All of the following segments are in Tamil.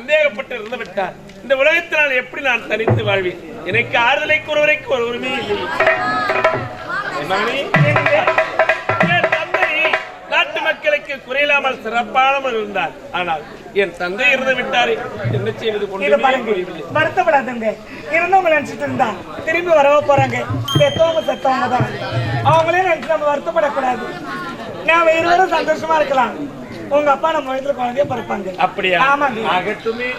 சந்தேகப்பட்டு இருந்து விட்டார் இந்த உலகத்தினால் எப்படி நான் தனித்து வாழ்வேன்? எனக்கு ஆறுதலை கூறுவதற்கு ஒரு உரிமை தந்தை நாட்டு மக்களுக்கு குறையில்லாமல் சிறப்பானவர் இருந்தார். ஆனால் என் தந்தை இருந்து விட்டாரே. என்ன செய்வது வருத்தப்படாதுங்க. இருந்தவங்க நினைச்சிட்டு இருந்தா திரும்பி வரவோ போறாங்க. பெத்தவங்க செத்தவங்க தான் அவங்களே நினைச்சு நம்ம வருத்தப்படக்கூடாது. நாம இருவரும் சந்தோஷமா இருக்கலாம். உங்க அப்பா நம்ம வயசுல குழந்தைய பிறப்பாங்க. அப்படியா? ஆமாங்க. ஆகட்டுமே.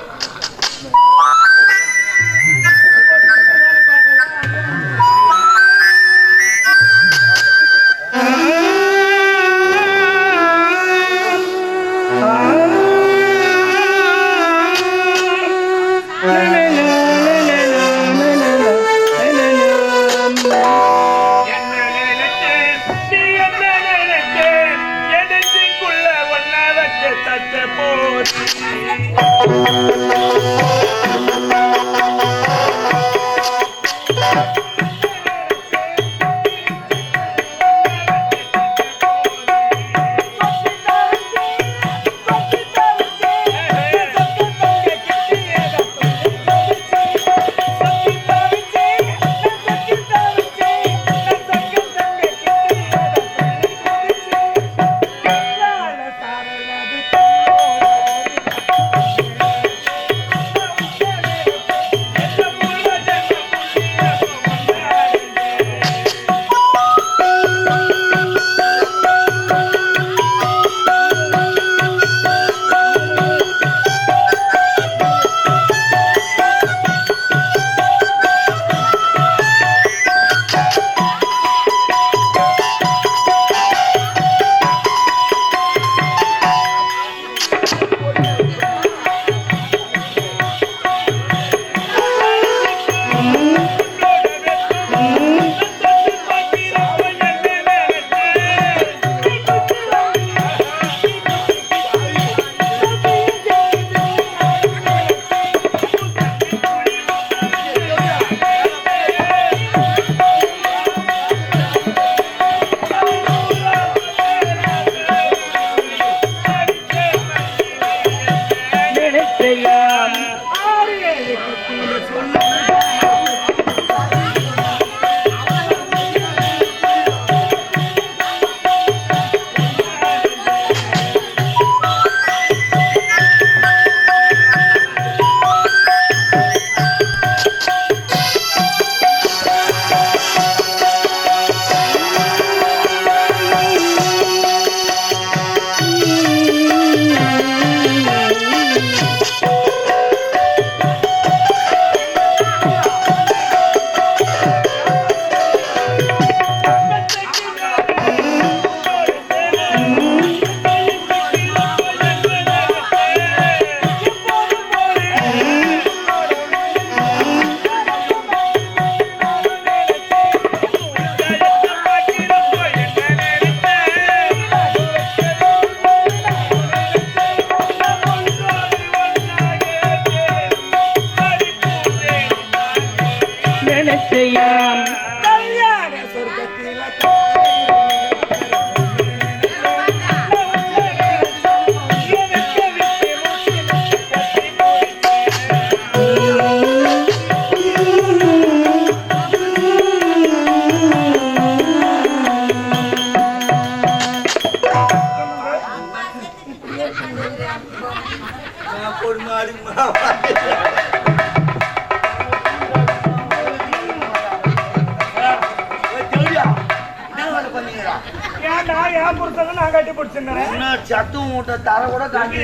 ஏன்டா ஏன் புருஷங்க நான் கட்டி பிடிச்சிருந்தேன் சத்து மூட்டை தர கூட காட்டி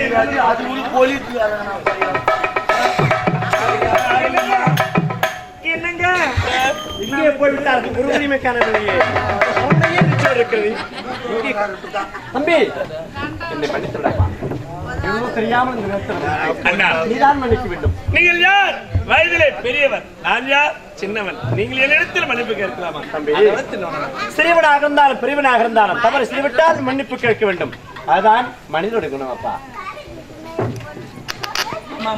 அது கூட போலீஸ் என்னங்க? இங்கே போய்விட்டார் உரிமைக்கான இருக்கிறது தம்பி. என்னை மன்னித்து எவ்வளவு தெரியாமல் நீங்கள் யார்? வயதிலே பெரியவர் நான் யார் சின்னவன். நீங்கள் என்னிடத்தில் மன்னிப்பு கேட்கலாமா? தம்பி. சிறியவனாக இருந்தாலும் பெரியவனாக இருந்தாலும் தவறு செய்துவிட்டால் மன்னிப்பு கேட்க வேண்டும். அதுதான் மனிதனுடைய குணம் அப்பா.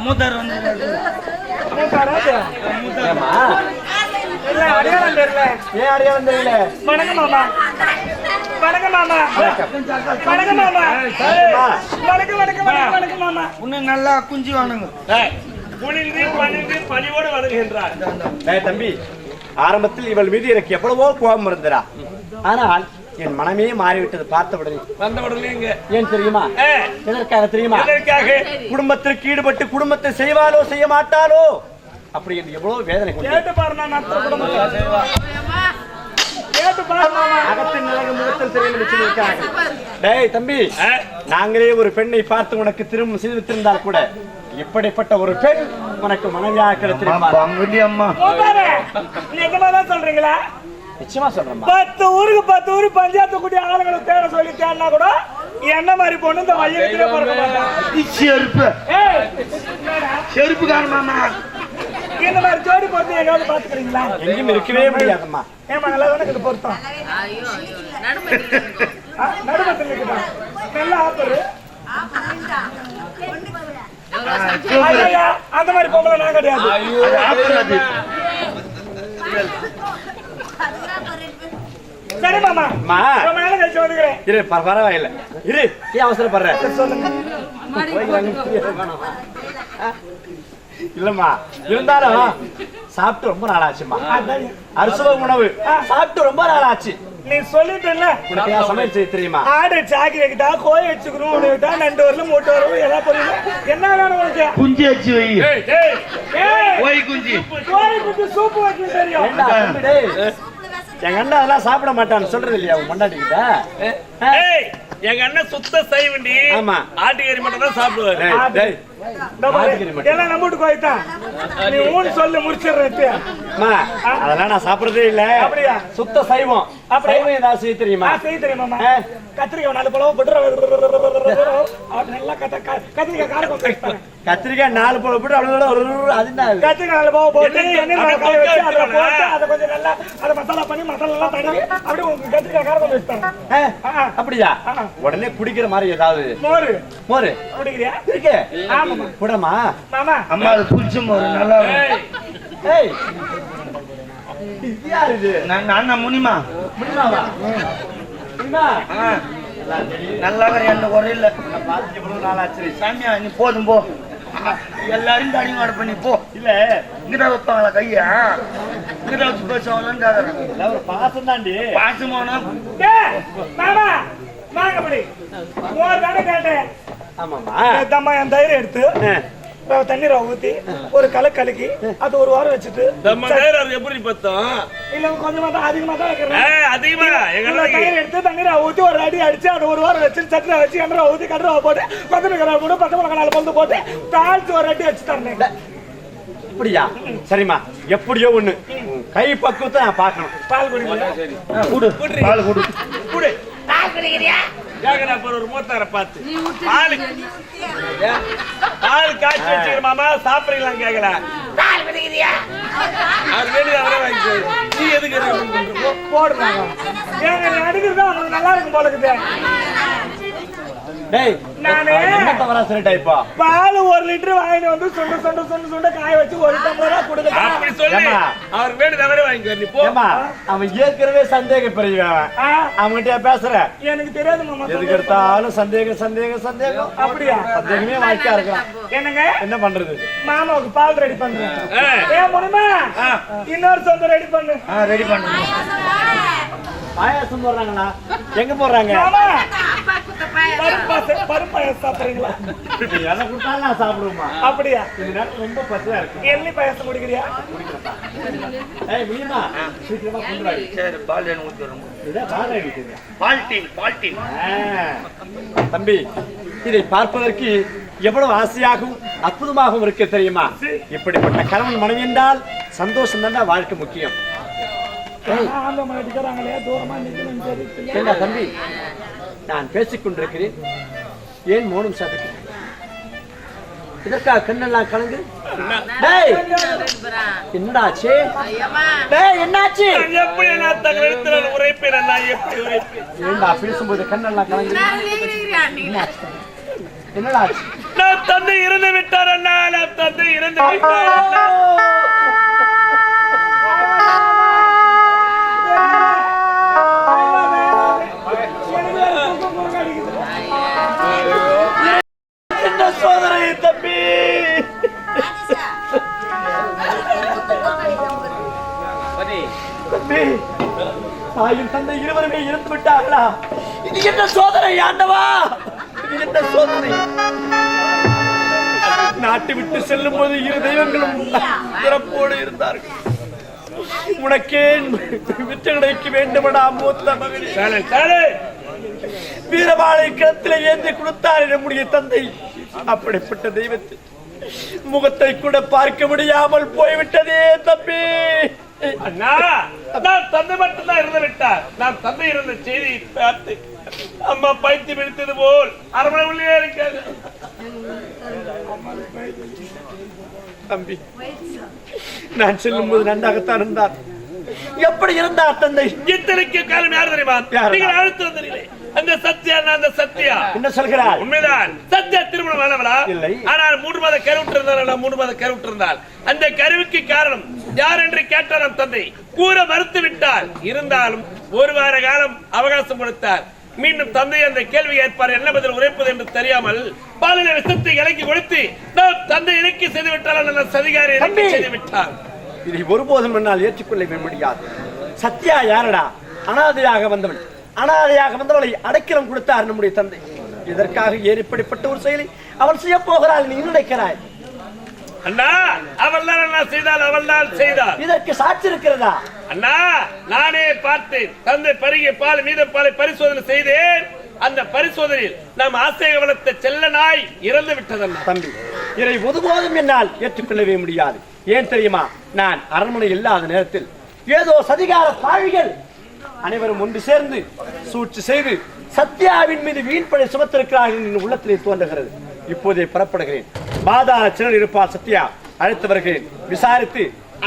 மூத்தார் வந்து அடையாளம் தெரியல. ஏன் அடையாளம் தெரியல? வணக்கம் மாமா. வணக்கம் மாமா. வணக்கம். மாமா. அம்மா, வணக்கம் வணக்கம் வணக்கம் வணக்கம் மாமா. இன்னும் நல்லா குஞ்சு வாணுங்க குனிந்து பணிந்து பணிவோடு வணங்குகின்றார் தம்பி ஆரம்பத்தில் இவள் மீது எனக்கு எவ்வளவோ கோபம் இருந்ததா ஆனால் என் மனமே மாறிவிட்டது பார்த்த உடனே. வந்த உடனே ஏன் தெரியுமா? எதற்காக தெரியுமா? எதற்காக? குடும்பத்திற்கு ஈடுபட்டு குடும்பத்தை செய்வாலோ செய்ய மாட்டாலோ அப்படி என்று எவ்வளவு வேதனை கேட்டு பாரு நான் நத்த குடும்பத்தை கேட்டு பாரு மாமா அகத்தின் நிலகு முகத்தில் தெரியும் என்று சொல்லியிருக்காங்க டேய் தம்பி நாங்களே ஒரு பெண்ணை பார்த்து உனக்கு திருமணம் செய்து வைத்திருந்தால் கூட இப்படிப்பட்ட ஒரு பெண் உனக்கு மனைவியாக தான் சொல்றீங்களா? நிச்சயமா சொல்றேம்மா. பத்து ஊருக்கு பத்து ஊர் பஞ்சாயத்து ஆளுங்களை தேட சொல்லி தேடினா கூட என்ன மாதிரி பொண்ணு இந்த மையத்திலே பிறக்க மாட்டான் செருப்பு? செருப்பு இந்த மாதிரி ஜோடி பொறுத்து எங்காவது பாத்துக்கிறீங்களா எங்கேயும் இருக்கவே முடியாதம்மா. ஏமா நல்லா தானே இது பொருத்தம் நடுமத்தில் இருக்குதா? நல்ல ஆப்பரு அந்த மாதிரி பொம்பளை நான் கிடையாது. சரி மாமா. அம்மா ரொம்ப கழிச்சு வந்துக்கிறேன். இரு பர- பரவாயில்லை. இரு ஏன் அவசரப்படுற. சொல்லுங்க. இல்லம்மா. இருந்தாலும் சாப்பிட்டு ரொம்ப நாள் ஆச்சுமா அரிசுவ உணவு. சாப்பிட்டு ரொம்ப நாள் ஆச்சு நீ சொல்லிட்டல உனக்கு செய்ய தெரியுமா? ஆடு சாக்கி வைக்கிட்டா கோழி வச்சுக்கணும் ஒன்று விட்டா நண்டு வரலும் மூட்டை வரலும் எல்லாம் புரியுது என்ன வேணும் உனக்கு? குஞ்சு வச்சு வை. ஓய் குஞ்சு. கோழி குஞ்சு சூப்பு வைக்க தெரியும். டேய். எங்க அண்ணா அதெல்லாம் சாப்பிட மாட்டான்னு சொல்றது இல்லையா உன் ஏய், எங்க அண்ணன் சுத்த சைவண்டி ஆமா. ஆட்டுக்கறி மட்டும் தான் சாப்பிடுவாரு. எல்லாம் நம்ம வீட்டுக்கு போய்தான் நீ ஊன்னு சொல்லு முடிச்சிடுறது அம்மா, அதெல்லாம் நான் சாப்பிடுறதே இல்ல. அப்படியா? சுத்த சைவம்? சைவம் ஏதாவது செய்ய தெரியுமா? செய்ய தெரியுமாமா ஆ. கத்திரிக்காய் நாலு பழம் நல்லா கத்திரிக்காய் கார கொஞ்சம் வைப்பாங்க. கத்திரிக்காய் நாலு போல போட்டு ஒரு- அது? கத்திரிக்காய் நாலு பழம் போட்டு எண்ணெய் காய வச்சு? போட்டு அதை கொஞ்சம் நல்லா அதை மசாலா பண்ணி மசாலா எல்லாம் தடவி அப்படியே உங்களுக்கு கத்திரிக்காய் கார கொஞ்சம் வச்சுட்டாங்க. அப்படியா. உடனே குடிக்கிற மாதிரி ஏதாவது? மோரு. மோரு. குடிக்கிறியா இருக்கு. கூடமா மாமா. அம்மா அது புளிச்ச மோரு நல்லா யாரு இது? நான் நான் தான் முனிமா. முடியுமாவா முடியுமா ஆ, நல்லா எந்த குறை இல்ல நான் பார்த்து எவ்வளவு நாள் ஆச்சு. சாமியா நீ போதும் போ. எல்லாரும் தாடி மாடு பண்ணி போ. இல்ல. இங்கதான் வைப்பாங்களா கையா? இங்கதான் வச்சு பேசுவாங்களான்னு ஒரு பாசம் தாண்டி. பாசமானா? ஏய், மாமா. தானே கேட்டேன். ஆமாமா தம்மா என் தைரியம் எடுத்து தண்ணீரை ஊத்தி ஒரு கலக்கு கலக்கி அது ஒரு வாரம் வச்சுட்டு எப்படி பார்த்தோம் இல்ல கொஞ்சமா தான் அதிகமா தான் வைக்கிறேன். தயிர் எடுத்து தண்ணீரை ஊத்தி ஒரு அடி அடிச்சு அது ஒரு வாரம் வச்சு சட்டில வச்சு எண்ணெய் ஊத்தி கடலை போட்டு கொத்தமல்லி கடலை போட்டு பச்சை மிளகாய் நாலு பழுது போட்டு தாளிச்சு ஒரு அடி வச்சு தரேன். அப்படியா சரிம்மா. எப்படியோ ஒண்ணு. கை பக்குவத்தை நான் பார்க்கணும். பால் குடிக்கல ஆ, குடு. பால் குடு. குடு. கேக்குறா பாரு ஒரு மூத்தார பார்த்து. பால்? பால் காய்ச்சி வச்சுக்கிற மாமா சாப்பிடுறீங்களா கேக்குறா அவர் வேண்டியது அவரே வாங்கிக்கோ நீ எதுக்கு? போடுறாங்க ஏங்க நீ அடிக்கிறது? தான் அவனுக்கு நல்லா இருக்கும் போல இருக்குது டேய் நானு- என்ன தவறா சொல்லிட்டா இப்போ? பால் ஒரு லிட்டர் வாங்கிட்டு வந்து சுண்டு சுண்டு சுண்டு சுண்டு காய வச்சு ஒரு டம்ளரா அப்படி சொல்லு? அவர் போ. அவன் ஏற்கனவே சந்தேக ஆ, அவன்கிட்ட பேசுற? எனக்கு தெரியாது மாமா எதுக்கு எடுத்தாலும் சந்தேகம் சந்தேகம் சந்தேகம்? அப்படியா? சந்தேகமே வாழ்க்கையா இருக்கலாம் என்னங்க? என்ன பண்றது? மாமாவுக்கு பால் ரெடி பண்றேன். ஏ. முடியுமா இன்னொரு சொந்த ரெடி பண்ணு. ஆ ரெடி பண்ணுங்க பாயாசம் போடுறாங்களா? எங்க போடுறாங்க? பருப்பு பாயாசம் சாப்பிடுறீங்களா? நீ எதை கொடுத்தாலும் நான் சாப்பிடுவோமா அப்படியா? இந்த நேரத்துல ரொம்ப பசியா இருக்கு. எள்ளி பாயாசம் குடிக்கிறியா? ஏய் முடியுமா சீக்கிரமா கொண்டு வாடி சரி பால் என்ன ஊற்றி வரும். இதான் பால் அடிக்குது பால் டீன் பால் டீன் தம்பி இதை பார்ப்பதற்கு எவ்வளவு ஆசையாகவும் அற்புதமாகவும் இருக்கு தெரியுமா? இப்படிப்பட்ட கணவன் மனைவி என்றால் சந்தோஷம் தாண்டா வாழ்க்கை முக்கியம். தம்பி நான் பேசிக் கொண்டிருக்கிறேன் ஏன் மௌனம் சாதிக்கிறேன் இதற்காக கண்ணெல்லாம் கலங்கு. டேய்! என்னாச்சு? என்னாச்சு? ஏண்டா பேசும்போது கண்ணெல்லாம் கலங்கு? என்னடா ஆச்சு? நான் தந்தை இறந்து விட்டார் அண்ணா. நான் தந்தை இறந்து விட்டார் ஆண்டவா என்ன சோதனை நாட்டு விட்டு செல்லும் போது இரு தெய்வங்களும் பிறப்போடு இருந்தார்கள். உனக்கே விற்று கிடைக்க வேண்டுமடா மூத்த வீரவாளை களத்திலே ஏந்தி கொடுத்தார் நம்முடைய தந்தை. அப்படிப்பட்ட தெய்வத்தை முகத்தை கூட பார்க்க முடியாமல் போய்விட்டதே தம்பி. அண்ணா நான் தந்தை மட்டும்தான் இருந்து விட்டார். நான் தந்தை இருந்த செய்தியை பார்த்து அம்மா பைத்து பிடித்தது போல் அரமனை உள்ளே இருக்காது தம்பி நான் செல்லும் போது நன்றாகத்தான் இருந்தார். எப்படி இருந்தார் தந்தை? இத்தனைக்கு காலம் யார் தெரியுமா? நீங்கள் அழுத்து வந்தீங்களே அந்த சத்யா அந்த சத்யா என்ன சொல்கிறார் உண்மைதான். சத்யா திருமணம் ஆனவளா? இல்லை. ஆனால் மூன்று மாத கருவுற்றிருந்தால் மூன்று மாத கருவுற்றிருந்தால் அந்த கருவுக்கு காரணம் யார் என்று கேட்டார் நம் தந்தை. கூற மறுத்து விட்டார். இருந்தாலும் ஒரு வார காலம் அவகாசம் கொடுத்தார். மீண்டும் தந்தை அந்த கேள்வி ஏற்பார் என்ன பதில் உரைப்பது என்று தெரியாமல் பாலின விஷத்தை இலக்கி கொடுத்து நாம் தந்தை இலக்கி செய்து விட்டால் அந்த சதிகாரி இலக்கி. செய்து விட்டார். இதை ஒருபோதும் என்னால் ஏற்றுக்கொள்ள முடியாது. சத்யா யாரடா? அனாதையாக வந்தவள் அனாதையாக வந்தவளை அடைக்கலம் கொடுத்தார் நம்முடைய தந்தை. இதற்காக ஏன் இப்படிப்பட்ட ஒரு செயலை அவள் செய்ய போகிறாள் நீ நினைக்கிறாய்? அண்ணா அவள் தான் செய்தால் அவள் தான் செய்தாள். இதற்கு சாட்சி இருக்கிறதா? அண்ணா நானே பார்த்தேன். தந்தை பருகிய பால் மீத பாலை பரிசோதனை செய்தேன். அந்த பரிசோதனையில் நாம் ஆசையை வளர்த்த செல்ல நாய் இறந்து விட்டதண்ணா. தம்பி இதை ஒருபோதும் என்னால் ஏற்றுக்கொள்ளவே முடியாது. ஏன் தெரியுமா? நான் அரண்மனை இல்லாத நேரத்தில் ஏதோ சதிகார பாவிகள் அனைவரும் ஒன்று சேர்ந்து சூழ்ச்சி செய்து சத்யாவின் மீது வீண்படை சுமத்திருக்கிறார்கள் என் உள்ளத்திலே தோன்றுகிறது. இப்போதே புறப்படுகிறேன். பாதாள சிலர் இருப்பார் சத்யா. அழைத்து வருகிறேன் விசாரித்து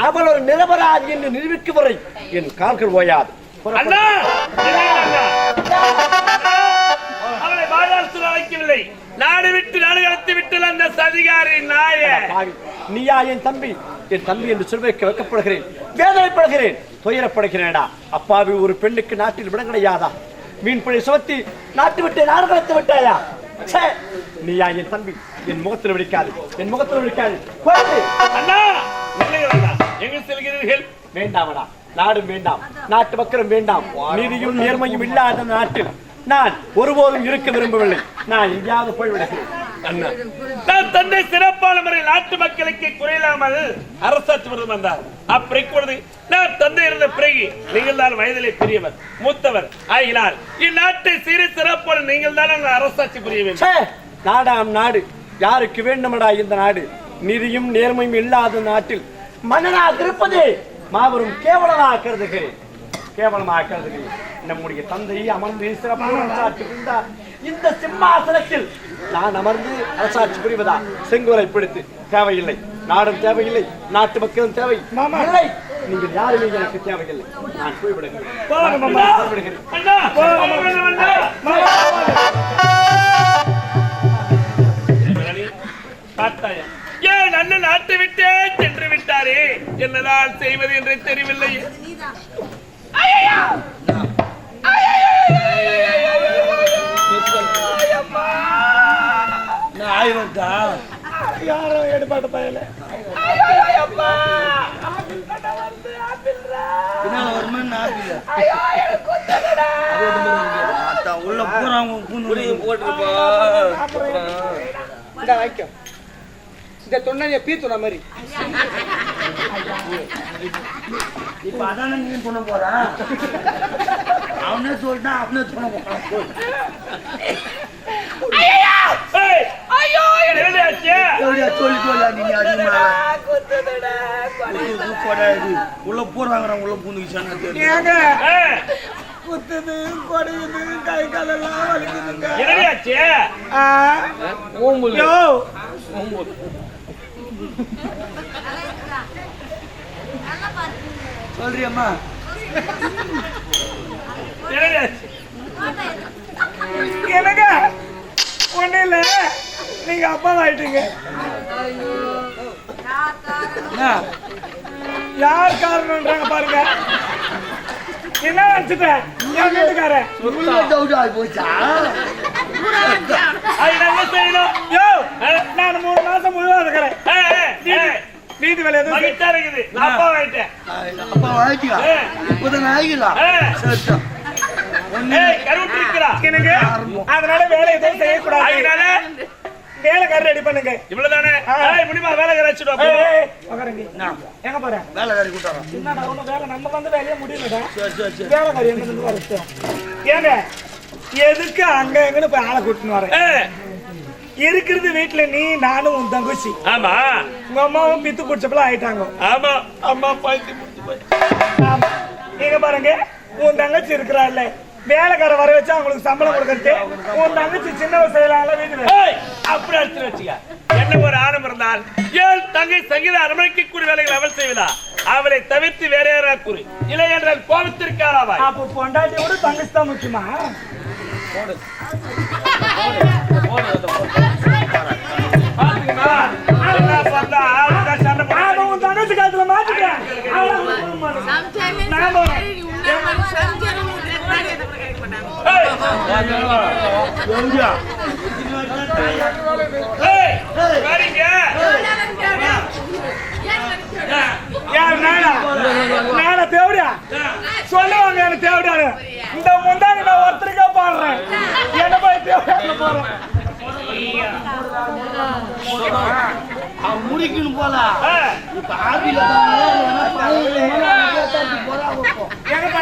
அவள் ஒரு நிரபராதி என்று நிரூபிக்கும் வரை என் கால்கள் ஓயாது. அவளை பாதாளத்தில் அழைக்கவில்லை. நாடு விட்டு நாடு கடத்தி விட்டல் அந்த சதிகாரி நாய நீயா என் தம்பி? என் தம்பி என்று சொல்வதற்கு வைக்கப்படுகிறேன். வேதனைப்படுகிறேன். துயரப்படுகிறேனடா. அப்பாவி ஒரு பெண்ணுக்கு நாட்டில் விடம் கிடையாதா மீன்பழி சுமத்தி நாட்டு விட்டு நாடு கடத்து விட்டாயா? நீயா என் தம்பி? என் முகத்தில் விழிக்காது. என் முகத்தில் விழிக்காது. எங்கு செல்கிறீர்கள்? வேண்டாமடா நாடும் வேண்டாம். நாட்டு மக்களும் வேண்டாம். நீதியும் நேர்மையும் இல்லாத நாட்டில் நான் ஒருபோதும் இருக்க விரும்பவில்லை. நான் எங்கேயாவது போய்விடுகிறேன். தந்தை சிறப்பான முறையில் நாட்டு மக்களுக்கு குறையில்லாமல் அரசாட்சி விருது வந்தார். அப்படி இப்பொழுது நான் தந்தை இருந்த பிறகு நீங்கள் தான் வயதிலே பெரியவர் மூத்தவர் ஆகினார். இந்நாட்டை சிறு சிறப்பான நீங்கள் தான் அரசாட்சி புரிய வேண்டும். நாடாம் நாடு. யாருக்கு வேண்டுமடா இந்த நாடு? நீதியும் நேர்மையும் இல்லாத நாட்டில் மன்னனாக இருப்பது மாபெரும் கேவலமாக கருதுகிறேன். கேவலமாக கருதுகிறேன் நம்முடைய தந்தை அமர்ந்து சிறப்பான அரசாட்சி புரிந்தார் இந்த சிம்மாசனத்தில் நான் அமர்ந்து அரசாட்சி புரிவதா? செங்கோலை பிடித்து. தேவையில்லை. நாடும் தேவையில்லை. நாட்டு மக்களும் தேவை. இல்லை. நீங்கள் யாருமே எனக்கு தேவையில்லை. நான் போய்விடுகிறேன்? ஏன் அண்ணன் நாட்டை விட்டே சென்று விட்டாரே. என்னதான் செய்வது என்று தெரியவில்லை நான் ஆயிரம் தான் யாரோ எடுப்பாட்டு பயல உள்ள பூந்து போட்டுருப்பா இந்த தொண்டைய பீத்துன மாதிரி. இப்ப அதானே நீ பண்ண போறான் அவனே சொல்லிட்டான் அவனே போறான். சொல்லி போடாது உள்ள போறாங்க உள்ள பூந்துக்கிச்சான்னு தெரியல. ஏங்க? ஏய், குத்துது கொடையுது கை காலெல்லாம் வலிக்குதுங்க. என்னடாச்சு? ஆ, யோ, சொல்றியம்மா? என்னங்க? ஒண்ணு இல்ல. நீங்க அப்பா ஆயிட்டீங்க என்ன? யார் காரணம்ன்றாங்க பாருங்க. என்ன நினைச்சிட்டேன் என் வீட்டுக்காரன். டவுட் ஆகி போச்சா? அது என்ன செய்யணும்? நான் மூணு மாசம் முழுவா இருக்கிறேன். வீட்டு வேலை எதுவும் செய்- மகிழ்ச்சியா இருக்குது. நான் அப்பா ஆயிட்டேன் அப்பா வாங்கிட்டியா இப்பதான் ஆகிக்கலாம் சரி சரி. ஏய் கருவுட்டு இருக்கிறா எனக்கு அதனால வேலை எதுவும் செய்யக்கூடாது. அதனால? வேலைக்காரர் ரெடி பண்ணுங்க. இவ்வளவுதானே? ஏய் முடியுமா வேலை ஏய், உக்காருங்க. எங்க போற? வேலைக்காரி கூட்டாரா என்னடா ஒண்ணும் வேலை நம்ம வந்து வேலையே முடியலடா. சரி சரி சரி. வேலைக்காரி எங்க ஏங்க எதுக்கு அங்க எங்கன்னு போய் ஆளை கூட்டின்னு வரேன் இருக்கிறது வீட்டுல நீ நானும் உன் தங்கச்சி. ஆமா. உங்க அம்மாவும் பித்து குடிச்சப்பல ஆயிட்டாங்க. ஆமா. அம்மா பாய்ச்சி. இங்க பாருங்க உன் தங்கச்சி இருக்கிறாள்ல. வேலைக்கார வர வச்சு அவங்களுக்கு சம்பளம் கொடுக்கறது உன் தங்கச்சி சின்ன செய்யலாம்ல வீட்டுல அப்படி அடிச்சு வச்சுக்க. என்ன ஒரு ஆணம் இருந்தால் ஏன் தங்கை சங்கீத அரமணிக்கு கூடிய வேலைகள் அவள் செய்வதா? அவளை தவிர்த்து வேற யாராவது கூறு. இல்லை என்றால் கோபத்திற்காராவாய் அப்ப பொண்டாட்டியோட தங்கச்சி தான் முக்கியமா? தேவடியா? சொல்லுவாங்க எனக்கு தேவடியாரு இந்த முந்தானி நான் ஒருத்தருக்கா பாடுறேன் என்ன போய் தேவடியா போறேன் அவன் முடிக்கணும் போல இப்ப ஆவில எங்கப்பா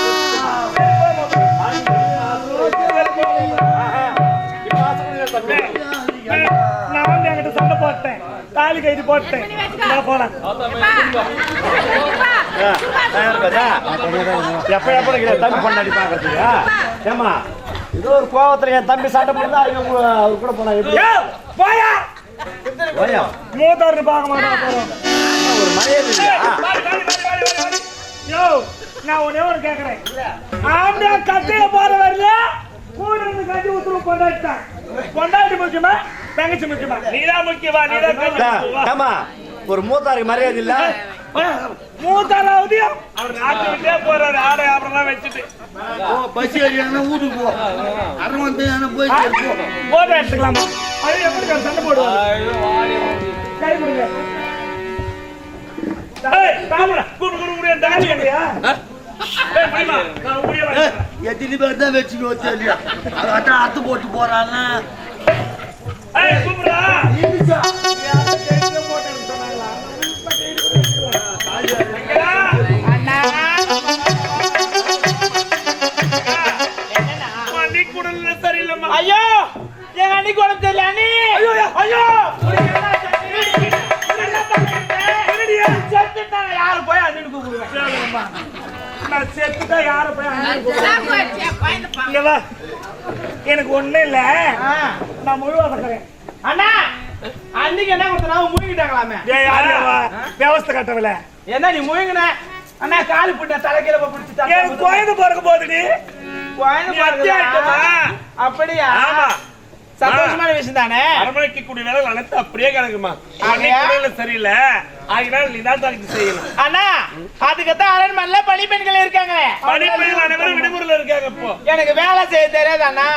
தாலி கைது போட்டேன் போலாம் எப்ப எப்ப தம்பி பொண்டாடி பாக்குறதுக்கு ஏமா ஏதோ ஒரு கோவத்துல என் தம்பி சண்டை போடுதா அவங்க அவர் கூட போனா எப்படி போயா ஓயா, மூத்தாருன்னு பார்க்க மாட்டேன் ஒரு மரியாதை. யோ நான் ஒண்ணே ஒண்ணு கேக்குறேன் ஆம்பளை கட்டையில போற வரல கூட இருந்து கட்டி ஊத்துரு கொண்டாடிட்டான் கொண்டாடி முக்கியமா தங்கச்சி முக்கியமா? நீதான் முக்கியமா? நீதான்? ஏமா ஒரு மூத்தாருக்கு மரியாதை இல்ல? மூத்தாராவது அவர் நாட்டு விட்டே போறாரு ஆடை ஆபரணம் வச்சுட்டு. பஸ் ஏறியானா வீட்டுக்கு போ. அரை வந்து போய் போட்டோ எடுத்துக்கலாமா? அது எப்படி சண்டை போடுவாங்க கை கொடுங்க. எத்தனை பேர் தான் வச்சுக்கோ தெரியா அதான் அத்து போட்டு போறான்னா ஐயோ எங்க அன்னைக்கு உடம்பு தெரியல அண்ணி. ஐயோ ஐயோ. செத்துட்டேன் யாரு போய் அண்ணனுக்கு கூப்பிடுவேன்? நான் செத்துட்டா யார போய் அண்ணனுக்கு எனக்கு ஒண்ணு இல்ல. நான் முழுவா பண்றேன் அண்ணா அன்னைக்கு என்ன கொடுத்தா முழுங்கிட்டாங்களாமே ஏய் யாரு அவ? வியவஸ்தை கட்டவில்லை. என்ன நீ முழுங்கின அண்ணா காலு போட்ட தலைக்கீழ பிடிச்சி எனக்கு குழந்தை பிறக்க போகுதுடி குழந்தை நீ. அத்தியா பிறகுதா? ஆயிட்டமா? அப்படியா? ஆமா. சந்தோஷமான விஷயம் தானே? அரமணைக்கு கூடிய வேலை அனைத்து அப்படியே கிடக்குமா? குடல்ல சரியில்லை. ஆகினால் நீ தான் செய்யணும். அண்ணா அதுக்குத்தான் அரண்மனையில பள்ளி பெண்கள் இருக்காங்க அனைவரும் விடுமுறையில் இருக்காங்க இப்போ. எனக்கு வேலை செய்ய தெரியாது அண்ணா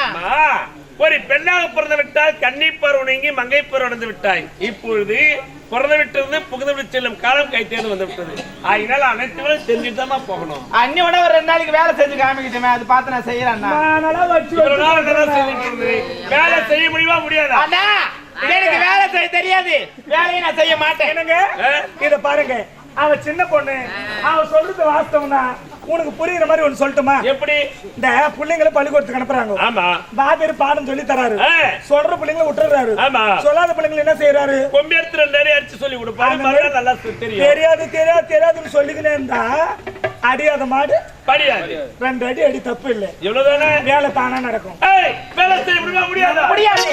ஒரு பெண்ணாக பிறந்து விட்டால் கன்னி பருவம் நீங்கி மங்கை பருவம் அடைந்து விட்டாய். இப்பொழுது பிறந்து விட்டிருந்து புகுந்து விட்டு செல்லும் காலம் கை தேர்ந்து வந்து விட்டது ஆகினால் அனைத்துமே தெரிஞ்சுட்டு போகணும். அண்ணியோட ஒரு ரெண்டு நாளைக்கு வேலை செஞ்சு காமிக்கிட்டுமே அது பார்த்து நான் செய்யறேன் செஞ்சுட்டு? வேலை செய்ய முடியுமா முடியாதா? அண்ணா எனக்கு வேலை செய்ய தெரியாது. வேலையை நான் செய்ய மாட்டேன். என்னங்க? இத பாருங்க. அவ சின்ன பொண்ணு. அவ சொல்றது வாஸ்தவம்னா உனக்கு புரியுற மாதிரி ஒண்ணு சொல்லட்டுமா? எப்படி? இந்த பிள்ளைங்களை பள்ளிக்கூடத்துக்கு அனுப்புறாங்க. ஆமா. பாதிரி பாடம் சொல்லி தராரு. சொல்ற பிள்ளைங்களை விட்டுறாரு. ஆமா. சொல்லாத பிள்ளைங்களை என்ன செய்யறாரு கொம்பி எடுத்து ரெண்டு அடி அடிச்சு சொல்லி கொடுப்பாரு. நல்லா தெரியும். தெரியாது தெரியாது தெரியாதுன்னு சொல்லிக்கினே இருந்தா அடியாத மாடு படியாது. ரெண்டு அடி அடி தப்பு இல்லை. இவ்வளவுதானே வேலை தானா நடக்கும். வேலை செய்ய முடியாதா? முடியாது.